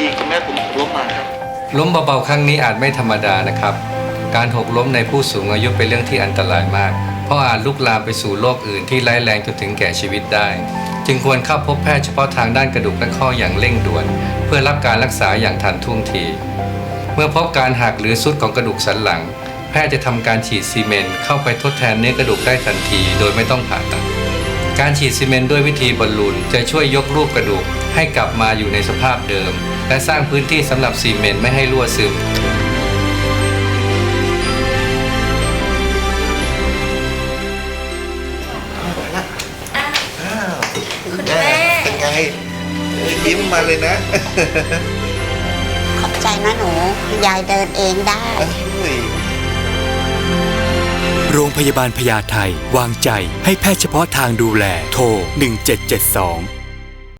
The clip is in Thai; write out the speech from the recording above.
ดีคุณแม่ผมล้มมาครับ ล้มเบาๆครั้งนี้อาจไม่ธรรมดานะครับ การหกล้มในผู้สูงอายุเป็นเรื่องที่อันตรายมาก เพราะอาจลุกลามไปสู่โรคอื่นที่ร้ายแรงจนถึงแก่ชีวิตได้ จึงควรเข้าพบแพทย์เฉพาะทางด้านกระดูกและข้ออย่างเร่งด่วน เพื่อรับการรักษาอย่างทันท่วงที เมื่อพบการหักหรือซุดของกระดูกสันหลัง แพทย์จะทำการฉีดซีเมนต์เข้าไปทดแทนเนื้อกระดูกได้ทันที โดยไม่ต้องผ่าตัด การฉีดซีเมนต์ด้วยวิธีบอลลูนจะช่วยยกรูปกระดูกให้กลับมาอยู่ในสภาพเดิม และสร้างพื้นที่สำหรับซีเมนต์ไม่ให้รั่วซึมอ้าวคุณแม่ เป็นไงเอ้ยยิ้มมาเลยนะ ขอบใจนะหนู ยายเดินเองได้ เอ้ย โรงพยาบาลพญาไทวางใจให้แพทย์เฉพาะทางดูแล โทร 1772